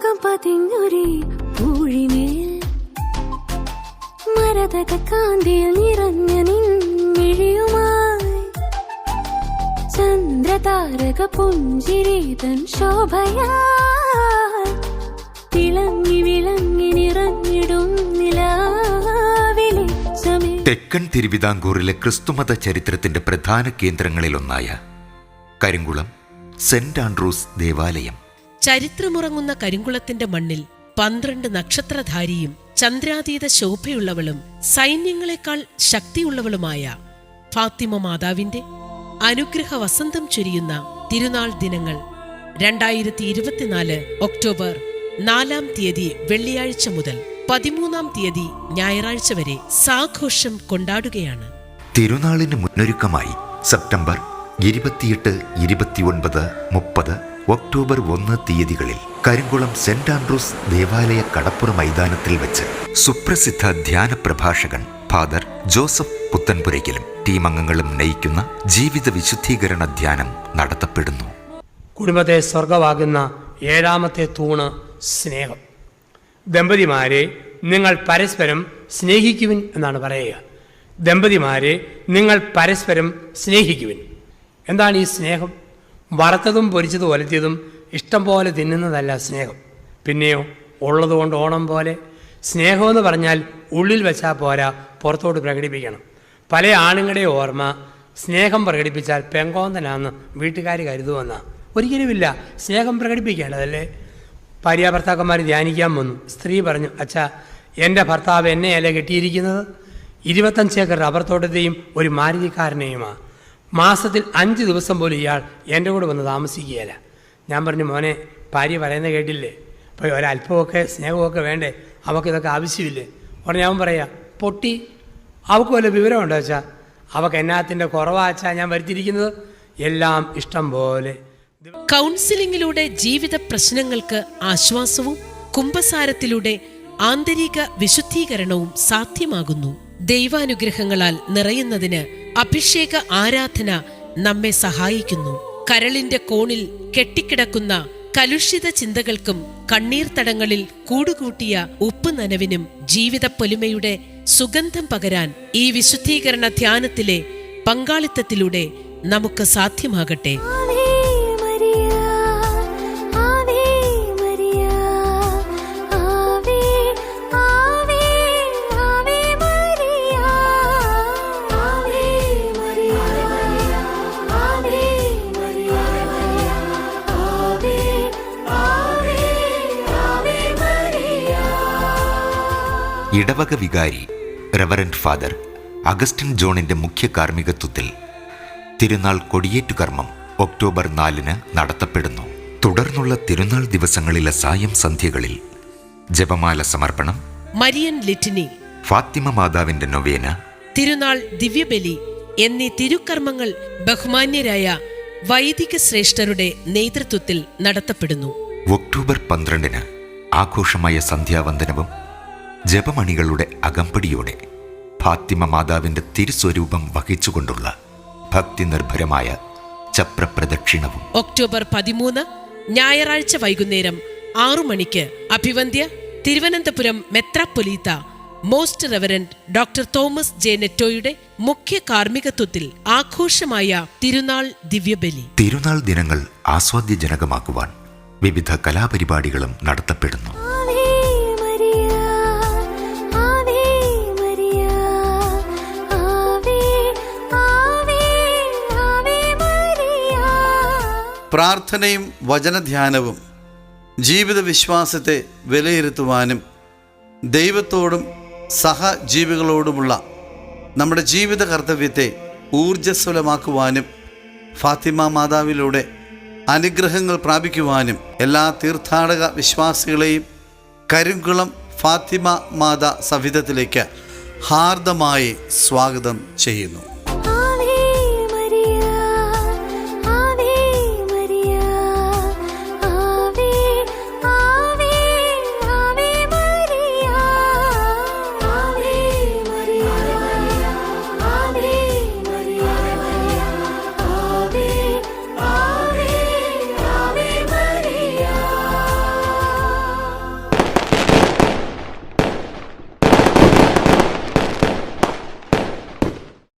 ലോകം പതിഞ്ഞൊരി പൂഴിമേൽ. മരതക കാന്തിയിൽ നിറഞ്ഞ നിന്നിഴിയുമായി ചന്ദ്രതാരക പുഞ്ചിരീതൻ ശോഭയാ തിളങ്ങി വിളങ്ങി നിറഞ്ഞിടും നിലാവിലെ തെക്കൻ തിരുവിതാംകൂറിലെ ക്രിസ്തുമത ചരിത്രത്തിന്റെ പ്രധാന കേന്ദ്രങ്ങളിലൊന്നായ കരിങ്കുളം സെന്റ് ആൻഡ്രൂസ് ദേവാലയം. ചരിത്രമുറങ്ങുന്ന കരിങ്കുളത്തിന്റെ മണ്ണിൽ പന്ത്രണ്ട് നക്ഷത്രധാരിയും ചന്ദ്രാതീത ശോഭയുള്ളവളും സൈന്യങ്ങളെക്കാൾ ശക്തിയുള്ളവളുമായ ഫാത്തിമ മാതാവിന്റെ അനുഗ്രഹ വസന്തം ചൊരിയുന്ന തിരുനാൾ ദിനങ്ങൾ രണ്ടായിരത്തി ഇരുപത്തിനാല് ഒക്ടോബർ നാലാം തീയതി വെള്ളിയാഴ്ച മുതൽ പതിമൂന്നാം തീയതി ഞായറാഴ്ച വരെ സാഘോഷം കൊണ്ടാടുകയാണ്. തിരുനാളിന് മുന്നൊരുക്കമായി സെപ്റ്റംബർ ഇരുപത്തിയെട്ട് ഇരുപത്തിയൊൻപത് മുപ്പത് ഒക്ടോബർ ഒന്ന് തീയതികളിൽ കരിങ്കുളം സെന്റ് ആൻഡ്രൂസ് ദേവാലയ കടപ്പുറ മൈതാനത്തിൽ വെച്ച് സുപ്രസിദ്ധ ധ്യാന പ്രഭാഷകൻ ഫാദർ ജോസഫ് പുത്തൻപുരയ്ക്കലും ടീമംഗങ്ങളും നയിക്കുന്ന ജീവിത വിശുദ്ധീകരണ ധ്യാനം നടത്തപ്പെടുന്നു. കുടുംബത്തെ സ്വർഗമാകുന്ന ഏഴാമത്തെ തൂണ് സ്നേഹം. ദമ്പതിമാരെ നിങ്ങൾ പരസ്പരം സ്നേഹിക്കുവിൻ എന്നാണ് പറയുക. ദമ്പതിമാരെ നിങ്ങൾ പരസ്പരം സ്നേഹിക്കുവിൻ. എന്താണ് ഈ സ്നേഹം? വറുത്തതും പൊരിച്ചതും ഒലത്തിയതും ഇഷ്ടം പോലെ തിന്നുന്നതല്ല സ്നേഹം. പിന്നെയോ ഉള്ളതുകൊണ്ട് ഓണം പോലെ സ്നേഹമെന്ന് പറഞ്ഞാൽ ഉള്ളിൽ വെച്ചാൽ പോരാ പുറത്തോട്ട് പ്രകടിപ്പിക്കണം. പല ആണുങ്ങളുടെ ഓർമ്മ സ്നേഹം പ്രകടിപ്പിച്ചാൽ പെങ്കോന്തനാന്ന് വീട്ടുകാർ കരുതുമെന്ന ഒരിക്കലുമില്ല സ്നേഹം പ്രകടിപ്പിക്കേണ്ടതല്ലേ? ഭാര്യാഭർത്താക്കന്മാർ ധ്യാനിക്കാൻ വന്നു. സ്ത്രീ പറഞ്ഞു അച്ഛാ എന്റെ ഭർത്താവ് എന്നെയല്ലേ കെട്ടിയിരിക്കുന്നത്? ഇരുപത്തഞ്ച് ഏക്കർ റബ്ബർ തോട്ടത്തെയും ഒരു മാരുതിക്കാരനെയുമാ. മാസത്തിൽ അഞ്ച് ദിവസം പോലും ഇയാൾ എന്റെ കൂടെ വന്ന് താമസിക്കുകയില്ല. ഞാൻ പറഞ്ഞു മോനെ ഭാര്യ പറയുന്നത് കേട്ടില്ലേ? അപ്പോൾ ഒരല്പമൊക്കെ സ്നേഹമൊക്കെ വേണ്ടേ? അവൾക്കിതൊക്കെ ആവശ്യമില്ലേ? ഉടനെ ഞാൻ പറയാ പൊട്ടി അവൾക്ക് വല്ല വിവരമുണ്ടോ വെച്ചാൽ അവൾക്ക് എന്നാത്തിന്റെ കുറവാച്ചാ ഞാൻ വരുത്തിയിരിക്കുന്നത്? എല്ലാം ഇഷ്ടം പോലെ. കൗൺസിലിംഗിലൂടെ ജീവിത പ്രശ്നങ്ങൾക്ക് ആശ്വാസവും കുംഭസാരത്തിലൂടെ ആന്തരിക വിശുദ്ധീകരണവും സാധ്യമാകുന്നു. ദൈവാനുഗ്രഹങ്ങളാൽ നിറയുന്നതിന് അഭിഷേക ആരാധന നമ്മെ സഹായിക്കുന്നു. കരളിന്റെ കോണിൽ കെട്ടിക്കിടക്കുന്ന കലുഷിത ചിന്തകൾക്കും കണ്ണീർ തടങ്ങളിൽ കൂടുകൂട്ടിയ ഉപ്പ് നനവിനും ജീവിത പൊലിമയുടെ സുഗന്ധം പകരാൻ ഈ വിശുദ്ധീകരണ ധ്യാനത്തിലെ പങ്കാളിത്തത്തിലൂടെ നമുക്ക് സാധ്യമാകട്ടെ. ഇടവക വികാരി റവറന്റ് ഫാദർ അഗസ്റ്റിൻ ജോണിന്റെ മുഖ്യ കാർമ്മികത്വത്തിൽ തിരുനാൾ കൊടിയേറ്റു കർമ്മം ഒക്ടോബർ നാലിന് നടത്തപ്പെടുന്നു. തുടർന്നുള്ള തിരുനാൾ ദിവസങ്ങളിലെ സായം സന്ധ്യകളിൽ ജപമാല സമർപ്പണം മരിയൻ ലിറ്റിനി ഫാത്തിമ മാതാവിന്റെ നൊവേന തിരുനാൾ ദിവ്യബലി എന്നീ തിരുക്കർമ്മങ്ങൾ ബഹുമാന്യരായ വൈദിക ശ്രേഷ്ഠരുടെ നേതൃത്വത്തിൽ നടത്തപ്പെടുന്നു. ഒക്ടോബർ പന്ത്രണ്ടിന് ആഘോഷമായ സന്ധ്യാവന്ദനവും ജപമണികളുടെ അകമ്പടിയോടെ ഫാത്തിമ മാതാവിന്റെ തിരുസ്വരൂപം വഹിച്ചുകൊണ്ടുള്ള ഭക്തി നിർഭരമായ ചപ്രപ്രദക്ഷിണവും ഒക്ടോബർ പതിമൂന്ന് ഞായറാഴ്ച വൈകുന്നേരം ആറു മണിക്ക് അഭിവന്ധ്യ Thiruvananthapuram മെത്രാപ്പൊലീത്ത most reverend doctor Thomas J നെറ്റോയുടെ മുഖ്യ കാർമ്മികത്വത്തിൽ ആഘോഷമായ തിരുനാൾ ദിവ്യബലി. തിരുനാൾ ദിനങ്ങൾ ആസ്വാദ്യജനകമാക്കുവാൻ വിവിധ കലാപരിപാടികളും നടത്തപ്പെടുന്നു. പ്രാർത്ഥനയും വചനധ്യാനവും ജീവിത വിശ്വാസത്തെ വിലയിരുത്തുവാനും ദൈവത്തോടും സഹജീവികളോടുമുള്ള നമ്മുടെ ജീവിത കർത്തവ്യത്തെ ഊർജസ്വലമാക്കുവാനും ഫാത്തിമ മാതാവിലൂടെ അനുഗ്രഹങ്ങൾ പ്രാപിക്കുവാനും എല്ലാ തീർത്ഥാടക വിശ്വാസികളെയും കരിങ്കുളം ഫാത്തിമ മാതാ സവിധത്തിലേക്ക് ഹാർദമായി സ്വാഗതം ചെയ്യുന്നു.